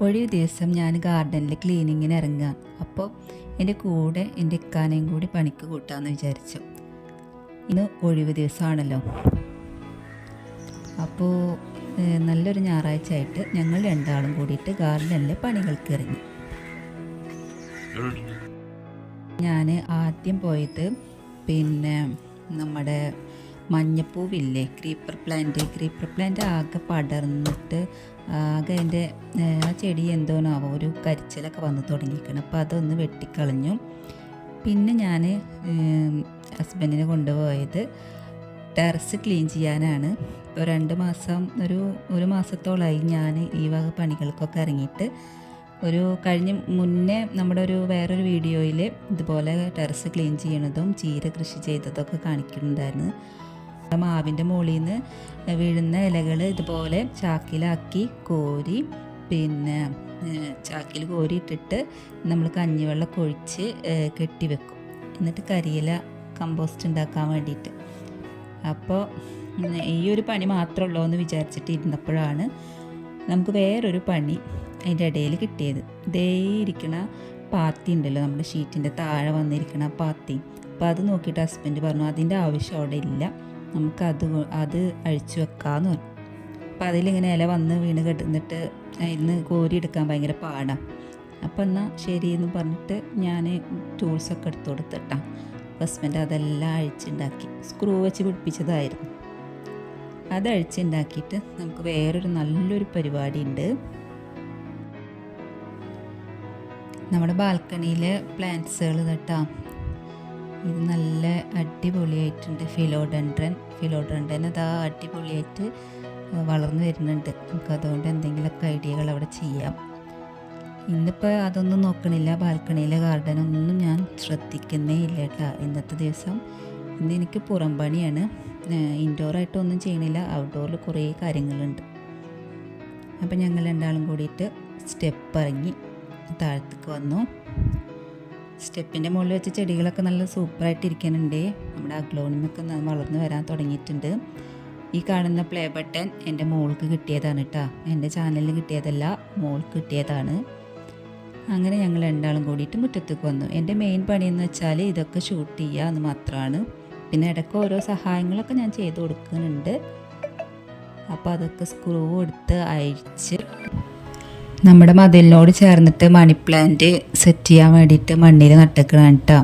ഒഴിവ് ദിവസം ഞാൻ ഗാർഡനിൽ ക്ലീനിങ്ങിന് ഇറങ്ങുക. അപ്പോൾ എന്റെ കൂടെ എന്റെ ഇക്കാനെയും കൂടി പണിക്ക് കൂട്ടാമെന്ന് വിചാരിച്ചു. ഇന്ന് ഒഴിവ് ദിവസമാണല്ലോ. അപ്പോൾ നല്ലൊരു ഞായറാഴ്ച ആയിട്ട് ഞങ്ങൾ രണ്ടാളും കൂടിയിട്ട് ഗാർഡനിലെ പണികൾക്ക് ഇറങ്ങി. ഞാൻ ആദ്യം പോയത് പിന്നെ നമ്മുടെ മഞ്ഞപ്പൂവില്ലേ ക്രീപ്പർ പ്ലാന്റ് ക്രീപ്പർ പ്ലാന്റ് ആകെ പടർന്നിട്ട് ആകെ അതിന്റെ ആ ചെടി എന്തോന്നാവോ ഒരു കരിച്ചിലൊക്കെ വന്ന് തുടങ്ങിയിരിക്കണം. അപ്പോൾ അതൊന്ന് വെട്ടിക്കളഞ്ഞു. പിന്നെ ഞാൻ ഹസ്ബൻഡിനെ കൊണ്ടുപോയത് ടെറസ് ക്ലീൻ ചെയ്യാനാണ്. ഇപ്പോൾ രണ്ട് മാസം ഒരു ഒരു മാസത്തോളമായി ഞാൻ ഈ വക പണികൾക്കൊക്കെ ഇറങ്ങിയിട്ട് ഒരു കഴിഞ്ഞ മുന്നേ നമ്മുടെ ഒരു വേറൊരു വീഡിയോയിൽ ഇതുപോലെ ടെറസ് ക്ലീൻ ചെയ്യണതും ചീര കൃഷി ചെയ്തതൊക്കെ കാണിക്കുന്നുണ്ടായിരുന്നു. മാവിന്റെ മുകളിൽ നിന്ന് വീഴുന്ന ഇലകൾ ഇതുപോലെ ചാക്കിലാക്കി കോരി പിന്നെ ചാക്കിൽ കോരിയിട്ടിട്ട് നമ്മൾ കഞ്ഞിവെള്ളം കൊഴിച്ച് കെട്ടിവെക്കും. എന്നിട്ട് കരിയില കമ്പോസ്റ്റ് ഉണ്ടാക്കാൻ വേണ്ടിയിട്ട്. അപ്പോൾ ഈ ഒരു പണി മാത്രമേ ഉള്ളൂ എന്ന് വിചാരിച്ചിട്ട് ഇരുന്നപ്പോഴാണ് നമുക്ക് വേറൊരു പണി അതിന്റെ ഇടയിൽ കിട്ടിയത്. ദേ ഇരിക്കണ പാത്തി ഉണ്ടല്ലോ നമ്മുടെ ഷീറ്റിന്റെ താഴെ വന്നിരിക്കണ പാത്തി. അപ്പോൾ അത് നോക്കിയിട്ട് ഹസ്ബൻഡ് പറഞ്ഞു അതിന്റെ ആവശ്യം അവിടെ ഇല്ല. നമുക്ക് അത് കൊ- അത് അഴിച്ചു വെക്കാമെന്ന് പറഞ്ഞു. അപ്പോൾ അതിലിങ്ങനെ ഇല വന്ന് വീണ് കിടന്നിട്ട് അതിൽ നിന്ന് കോരിയെടുക്കാൻ ഭയങ്കര പാടാണ് അപ്പം എന്നാൽ ശരി എന്ന് പറഞ്ഞിട്ട് ഞാൻ ടൂൾസൊക്കെ എടുത്തു കൊടുത്തിട്ടാ. ഹസ്ബൻഡ് അതെല്ലാം അഴിച്ചുണ്ടാക്കി. സ്ക്രൂ വെച്ച് പിടിപ്പിച്ചതായിരുന്നു. അത് അഴിച്ചുണ്ടാക്കിയിട്ട് നമുക്ക് വേറൊരു നല്ലൊരു പരിപാടി ഉണ്ട് നമ്മുടെ ബാൽക്കണിയിലെ പ്ലാന്റ്സുകൾ കേട്ടോ. ഇത് നല്ല അടിപൊളിയായിട്ടുണ്ട് ഫിലോഡൻഡ്രൻ. ഫിലോഡൻഡ്രൻ ആ അടിപൊളിയായിട്ട് വളർന്നു വരുന്നുണ്ട്. നമുക്ക് അതുകൊണ്ട് എന്തെങ്കിലുമൊക്കെ ഐഡിയകൾ അവിടെ ചെയ്യാം. ഇന്നിപ്പോൾ അതൊന്നും നോക്കണില്ല. ബാൽക്കണിയിലെ ഗാർഡനൊന്നും ഞാൻ ശ്രദ്ധിക്കുന്നേ ഇല്ല കേട്ടോ ഇന്നത്തെ ദിവസം. ഇന്ന് എനിക്ക് പുറം പണിയാണ്. ഇൻഡോറായിട്ടൊന്നും ചെയ്യണില്ല. ഔട്ട്ഡോറിൽ കുറേ കാര്യങ്ങളുണ്ട്. അപ്പം ഞങ്ങൾ രണ്ടാളും കൂടിയിട്ട് സ്റ്റെപ്പ് ഇറങ്ങി താഴത്തേക്ക് വന്നു. സ്റ്റെപ്പിന്റെ മുകളിൽ വെച്ച് ചെടികളൊക്കെ നല്ല സൂപ്പറായിട്ട് ഇരിക്കുന്നുണ്ട് നമ്മുടെ അഗ്ലോണിമൊക്കെ വളർന്നു വരാൻ തുടങ്ങിയിട്ടുണ്ട്. ഈ കാണുന്ന പ്ലേ ബട്ടൺ എന്റെ മോൾക്ക് കിട്ടിയതാണ് കേട്ടോ എന്റെ ചാനലിൽ കിട്ടിയതല്ല മോൾക്ക് കിട്ടിയതാണ്. അങ്ങനെ ഞങ്ങൾ രണ്ടാളും കൂടിയിട്ട് മുറ്റത്തേക്ക് വന്നു. എന്റെ മെയിൻ പണിയെന്ന് വെച്ചാൽ ഇതൊക്കെ ഷൂട്ട് ചെയ്യുക എന്ന് മാത്രമാണ് പിന്നെ ഇടയ്ക്ക് ഓരോ സഹായങ്ങളൊക്കെ ഞാൻ ചെയ്ത് കൊടുക്കുന്നുണ്ട്. അപ്പോൾ അതൊക്കെ സ്ക്രൂ എടുത്ത് അഴിച്ച് നമ്മുടെ മതിലിനോട് ചേർന്നിട്ട് മണി പ്ലാന്റ് സെറ്റ് ചെയ്യാൻ വേണ്ടിയിട്ട് മണ്ണിൽ നട്ടേക്കണം കേട്ടോ.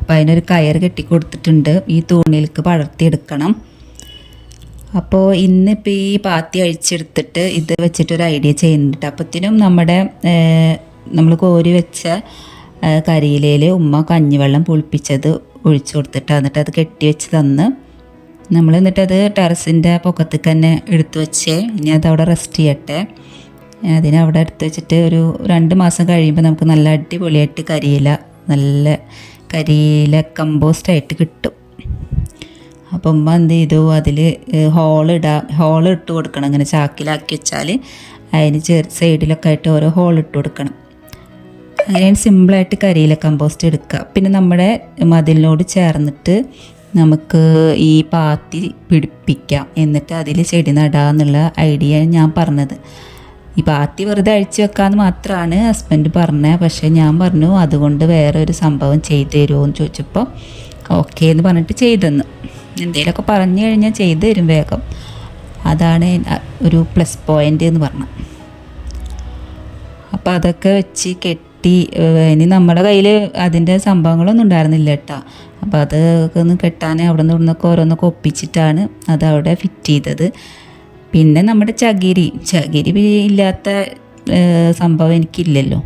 അപ്പോൾ അതിനൊരു കയർ കെട്ടി കൊടുത്തിട്ടുണ്ട്. ഈ തൂണിലേക്ക് പടർത്തിയെടുക്കണം. അപ്പോൾ ഇന്നിപ്പോൾ ഈ പാത്തി അഴിച്ചെടുത്തിട്ട് ഇത് വെച്ചിട്ടൊരു ഐഡിയ ചെയ്യുന്നുണ്ട് അപ്പത്തിനും നമ്മുടെ നമ്മൾ കോരി വെച്ച കരിയിലയിൽ ഉമ്മ കഞ്ഞിവെള്ളം പുളിപ്പിച്ചത് ഒഴിച്ചു കൊടുത്തിട്ട് എന്നിട്ട് അത് കെട്ടി വെച്ച് തന്ന് നമ്മൾ എന്നിട്ടത് ടെറസിന്റെ പൊക്കത്തേക്ക് തന്നെ എടുത്തു വെച്ചേ ഇനി അത് അവിടെ റെസ്റ്റ് ചെയ്യട്ടെ. അതിനെ അവിടെ എടുത്ത് വെച്ചിട്ട് ഒരു രണ്ട് മാസം കഴിയുമ്പോൾ നമുക്ക് നല്ല അടിപൊളിയായിട്ട് കരിയില നല്ല കരിയില കമ്പോസ്റ്റ് ആയിട്ട് കിട്ടും. അപ്പം ഉമ്മ എന്ത് ചെയ്തു? അതിൽ ഹോളിടാ ഹോൾ ഇട്ട് കൊടുക്കണം. അങ്ങനെ ചാക്കിലാക്കി വെച്ചാൽ അതിന് ചെറു സൈഡിലൊക്കെ ആയിട്ട് ഓരോ ഹോൾ ഇട്ട് കൊടുക്കണം. അങ്ങനെയാണ് സിമ്പിളായിട്ട് കരിയില കമ്പോസ്റ്റ് എടുക്കുക. പിന്നെ നമ്മുടെ മതിലിനോട് ചേർന്നിട്ട് നമുക്ക് ഈ പാത്തി പിടിപ്പിക്കാം. എന്നിട്ട് അതിൽ ചെടി നടാന്നുള്ള ഐഡിയ ഞാൻ പറഞ്ഞത്. ഈ പാത്തി വെറുതെ അഴിച്ചു വെക്കാമെന്ന് മാത്രമാണ് ഹസ്ബൻഡ് പറഞ്ഞത് പക്ഷേ ഞാൻ പറഞ്ഞു അതുകൊണ്ട് വേറെ ഒരു സംഭവം ചെയ്തു തരുമോ എന്ന് ചോദിച്ചപ്പോൾ ഓക്കെ എന്ന് പറഞ്ഞിട്ട് ചെയ്തെന്ന്. എന്തെങ്കിലുമൊക്കെ പറഞ്ഞു കഴിഞ്ഞാൽ ചെയ്തു തരും വേഗം. അതാണ് ഒരു പ്ലസ് പോയിന്റ് എന്ന് പറഞ്ഞത് അപ്പോൾ അതൊക്കെ വെച്ച് കെട്ടി ഇനി നമ്മുടെ കയ്യിൽ അതിന്റെ സംഭവങ്ങളൊന്നും ഉണ്ടായിരുന്നില്ല കേട്ടോ. അപ്പോൾ അതൊക്കെ ഒന്ന് കെട്ടാൻ അവിടെ നിന്ന് ഇവിടുന്നൊക്കെ ഓരോന്നൊക്കെ ഒപ്പിച്ചിട്ടാണ് അത് അവിടെ ഫിറ്റ് ചെയ്തത്. പിന്നെ നമ്മുടെ ചകിരി. ചകിരി ഇല്ലാത്ത സംഭവം എനിക്കില്ലല്ലോ.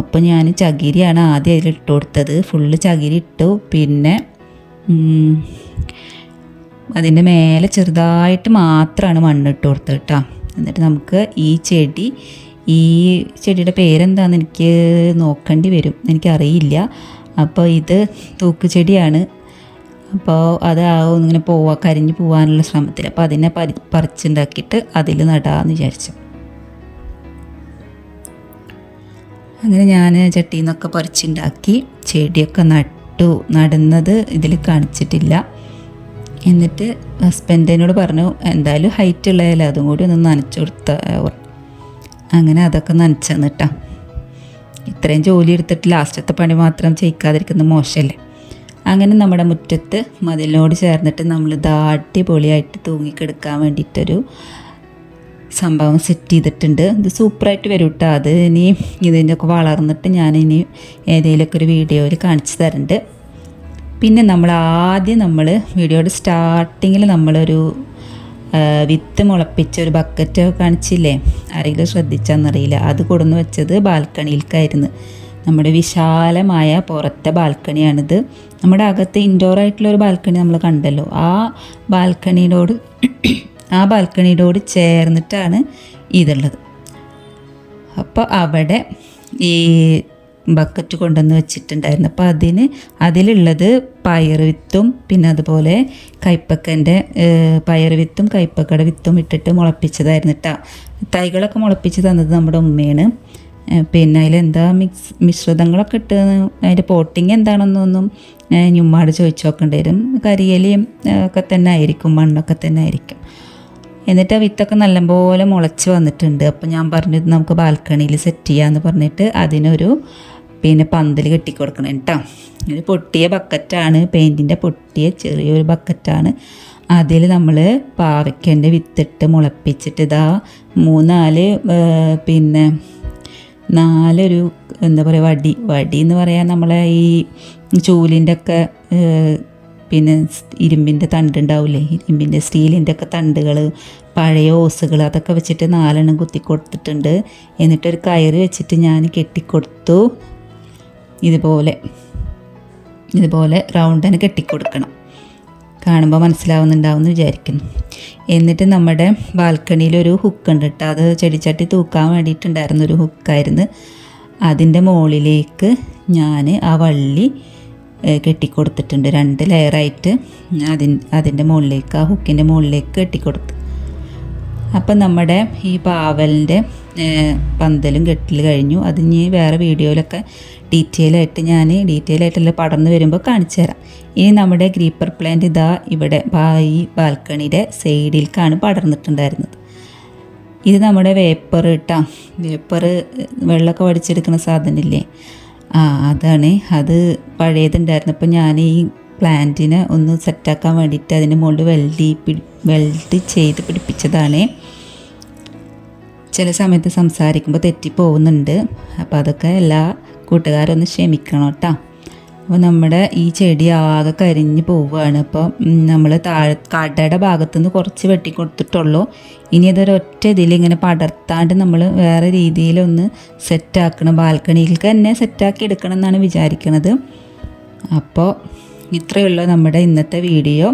അപ്പോൾ ഞാൻ ചകിരിയാണ് ആദ്യം അതിൽ ഇട്ട് കൊടുത്തത്. ഫുള്ള് ചകിരി ഇട്ടു. പിന്നെ അതിന്റെ മേലെ ചെറുതായിട്ട് മാത്രമാണ് മണ്ണിട്ട് കൊടുത്തത് കേട്ടോ എന്നിട്ട് നമുക്ക് ഈ ചെടി ഈ ചെടിയുടെ പേരെന്താണെന്ന് എനിക്ക് നോക്കേണ്ടി വരും. എനിക്കറിയില്ല. അപ്പോൾ ഇത് തൂക്കുചെടിയാണ്. അപ്പോൾ അത് ആ ഇങ്ങനെ പോവാ കരിഞ്ഞു പോകാനുള്ള ശ്രമത്തിൽ. അപ്പോൾ അതിനെ പരി പറിച്ചുണ്ടാക്കിയിട്ട് അതിൽ നടാമെന്ന് വിചാരിച്ചു. അങ്ങനെ ഞാൻ ചട്ടിയിൽ നിന്നൊക്കെ പറിച്ചുണ്ടാക്കി ചെടിയൊക്കെ നട്ടു. നടുന്നത് ഇതിൽ കാണിച്ചിട്ടില്ല. എന്നിട്ട് ഹസ്ബൻഡിനോട് പറഞ്ഞു എന്തായാലും ഹൈറ്റ് ഉള്ളതല്ല അതും കൂടി ഒന്ന് നനച്ചു കൊടുത്ത അങ്ങനെ അതൊക്കെ നനച്ചു തന്നിട്ടാ ഇത്രയും ജോലി എടുത്തിട്ട് ലാസ്റ്റത്തെ പണി മാത്രം ചെയ്യിക്കാതിരിക്കുന്നത് മോശമല്ലേ അങ്ങനെ നമ്മുടെ മുറ്റത്ത് മതിലിനോട് ചേർന്നിട്ട് നമ്മൾ ദാട്ടി പൊളിയായിട്ട് തൂങ്ങിക്കെടുക്കാൻ വേണ്ടിയിട്ടൊരു സംഭവം സെറ്റ് ചെയ്തിട്ടുണ്ട്. ഇത് സൂപ്പറായിട്ട് വരും കേട്ടോ അത് ഇനി ഇതിന്റെയൊക്കെ വളർന്നിട്ട് ഞാൻ ഇനി ഏതെങ്കിലുമൊക്കെ ഒരു വീഡിയോയിൽ കാണിച്ചു തരുന്നുണ്ട് പിന്നെ നമ്മൾ ആദ്യം നമ്മൾ വീഡിയോയുടെ സ്റ്റാർട്ടിങ്ങിൽ നമ്മളൊരു വിത്ത് മുളപ്പിച്ച ഒരു ബക്കറ്റ് കാണിച്ചില്ലേ? ആരെങ്കിലും ശ്രദ്ധിച്ചാന്നറിയില്ല. അത് കൊടുന്ന് വെച്ചത് ബാൽക്കണിയിലേക്കായിരുന്നു നമ്മുടെ വിശാലമായ പുറത്തെ ബാൽക്കണിയാണിത്. നമ്മുടെ അകത്ത് ഇൻഡോർ ആയിട്ടുള്ള ഒരു ബാൽക്കണി നമ്മൾ കണ്ടല്ലോ. ആ ബാൽക്കണിയോട് ആ ബാൽക്കണിയോട് ചേർന്നിട്ടാണ് ഇതുള്ളത്. അപ്പോൾ അവിടെ ഈ ബക്കറ്റ് കൊണ്ടുവന്ന് വെച്ചിട്ടുണ്ടായിരുന്നു. അപ്പോൾ അതിന് അതിലുള്ളത് പയർ വിത്തും പിന്നെ അതുപോലെ കൈപ്പക്കന്റെ പയർ വിത്തും കൈപ്പക്കയുടെ വിത്തും ഇട്ടിട്ട് മുളപ്പിച്ചതായിരുന്നു കേട്ടോ തൈകളൊക്കെ മുളപ്പിച്ച് തന്നത് നമ്മുടെ ഉമ്മയാണ്. പിന്നെ അതിലെന്താ മിക്സ് മിശ്രിതങ്ങളൊക്കെ ഇട്ട് അതിന്റെ പോട്ടിങ് എന്താണെന്നൊന്നും ഞുമ്മാട് ചോദിച്ചു നോക്കേണ്ടി വരും കരിയലിയും ഒക്കെ തന്നെ ആയിരിക്കും മണ്ണൊക്കെ തന്നെ ആയിരിക്കും. എന്നിട്ട് ആ വിത്തൊക്കെ നല്ലപോലെ മുളച്ച് വന്നിട്ടുണ്ട്. അപ്പോൾ ഞാൻ പറഞ്ഞത് നമുക്ക് ബാൽക്കണിയിൽ സെറ്റ് ചെയ്യാമെന്ന് പറഞ്ഞിട്ട് അതിനൊരു പിന്നെ പന്തൽ കെട്ടിക്കൊടുക്കണം കേട്ടോ ഒരു പൊട്ടിയ ബക്കറ്റാണ് പെയിന്റിന്റെ പൊട്ടിയ ചെറിയൊരു ബക്കറ്റാണ്. അതിൽ നമ്മൾ പാവയ്ക്കന്റെ വിത്തിട്ട് മുളപ്പിച്ചിട്ട് ഇതാ മൂന്നാൽ പിന്നെ നാലൊരു എന്താ പറയുക വടി. വടി എന്ന് പറയാൻ നമ്മളെ ഈ ചൂലിന്റെ ഒക്കെ പിന്നെ ഇരുമ്പിന്റെ തണ്ട് ഉണ്ടാവില്ലേ ഇരുമ്പിന്റെ സ്റ്റീലിന്റെ ഒക്കെ തണ്ടുകൾ പഴയ ഓസുകൾ അതൊക്കെ വെച്ചിട്ട് നാലെണ്ണം കുത്തി കൊടുത്തിട്ടുണ്ട് എന്നിട്ടൊരു കയറ് വെച്ചിട്ട് ഞാൻ കെട്ടിക്കൊടുത്തു. ഇതുപോലെ. ഇതുപോലെ റൗണ്ടിന് കെട്ടിക്കൊടുക്കണം. കാണുമ്പോൾ മനസ്സിലാവുന്നുണ്ടാവും എന്ന് വിചാരിക്കുന്നു. എന്നിട്ട് നമ്മുടെ ബാൽക്കണിയിൽ ഒരു ഹുക്ക് ഉണ്ട് കേട്ടോ അത് ചെടിച്ചട്ടി തൂക്കാൻ വേണ്ടിയിട്ടുണ്ടായിരുന്ന ഒരു ഹുക്കായിരുന്നു അതിന്റെ മുകളിലേക്ക് ഞാൻ ആ വള്ളി കെട്ടിക്കൊടുത്തിട്ടുണ്ട്. രണ്ട് ലെയറായിട്ട് അതിൻ അതിന്റെ മുകളിലേക്ക് ആ ഹുക്കിന്റെ മുകളിലേക്ക് കെട്ടിക്കൊടുത്തു. അപ്പം നമ്മുടെ ഈ പാവലിന്റെ പന്തലും കെട്ടിൽ കഴിഞ്ഞു. അത് ഇനി വേറെ വീഡിയോയിലൊക്കെ ഡീറ്റെയിൽ ആയിട്ട് ഞാൻ ഡീറ്റെയിൽ ആയിട്ടുള്ള പടർന്ന് വരുമ്പോൾ കാണിച്ചു തരാം. ഇനി നമ്മുടെ ഗ്രീപ്പർ പ്ലാന്റ് ഇതാ ഇവിടെ ഈ ബാൽക്കണിയുടെ സൈഡിലേക്കാണ് പടർന്നിട്ടുണ്ടായിരുന്നത്. ഇത് നമ്മുടെ വേപ്പർ ഇട്ടാ വേപ്പർ വെള്ളമൊക്കെ വടിച്ചെടുക്കുന്ന സാധനമില്ലേ? ആ അതാണ്. അത് പഴയതുണ്ടായിരുന്നു. അപ്പോൾ ഞാൻ ഈ പ്ലാന്റിനെ ഒന്ന് സെറ്റാക്കാൻ വേണ്ടിയിട്ട് അതിന് മുകളിൽ വെൽഡി പിടി വെൽഡ് ചെയ്ത് പിടിപ്പിച്ചതാണ്. ചില സമയത്ത് സംസാരിക്കുമ്പോൾ തെറ്റിപ്പോകുന്നുണ്ട് അപ്പോൾ അതൊക്കെ എല്ലാ കൂട്ടുകാരും ഒന്ന് ക്ഷമിക്കണം കേട്ടോ. അപ്പോൾ നമ്മുടെ ഈ ചെടി ആകെ കരിഞ്ഞ് പോവുകയാണ്. അപ്പോൾ നമ്മൾ താഴെ കടയുടെ ഭാഗത്തുനിന്ന് കുറച്ച് വെട്ടി കൊടുത്തിട്ടുള്ളൂ ഇനി അതൊരൊറ്റ ഇതിൽ ഇങ്ങനെ പടർത്താണ്ട് നമ്മൾ വേറെ രീതിയിലൊന്ന് സെറ്റാക്കണം. ബാൽക്കണിയിലേക്ക് തന്നെ സെറ്റാക്കി എടുക്കണം എന്നാണ് വിചാരിക്കുന്നത് അപ്പോൾ ഇത്രയുള്ള നമ്മുടെ ഇന്നത്തെ വീഡിയോ.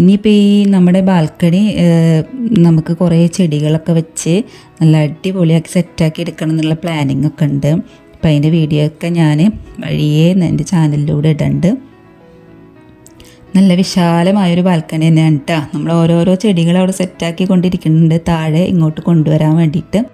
ഇനിയിപ്പോൾ ഈ നമ്മുടെ ബാൽക്കണി നമുക്ക് കുറേ ചെടികളൊക്കെ വെച്ച് നല്ല അടിപൊളിയാക്കി സെറ്റാക്കി എടുക്കണം എന്നുള്ള പ്ലാനിങ് ഒക്കെ ഉണ്ട്. അപ്പോൾ അതിന്റെ വീഡിയോ ഒക്കെ ഞാൻ വഴിയേ എന്റെ ചാനലിലൂടെ ഇടുന്നുണ്ട് നല്ല വിശാലമായൊരു ബാൽക്കണി തന്നെയാണ് കേട്ടോ നമ്മൾ ഓരോരോ ചെടികൾ അവിടെ സെറ്റാക്കി കൊണ്ടിരിക്കുന്നുണ്ട്. താഴെ ഇങ്ങോട്ട് കൊണ്ടുവരാൻ വേണ്ടിയിട്ട്.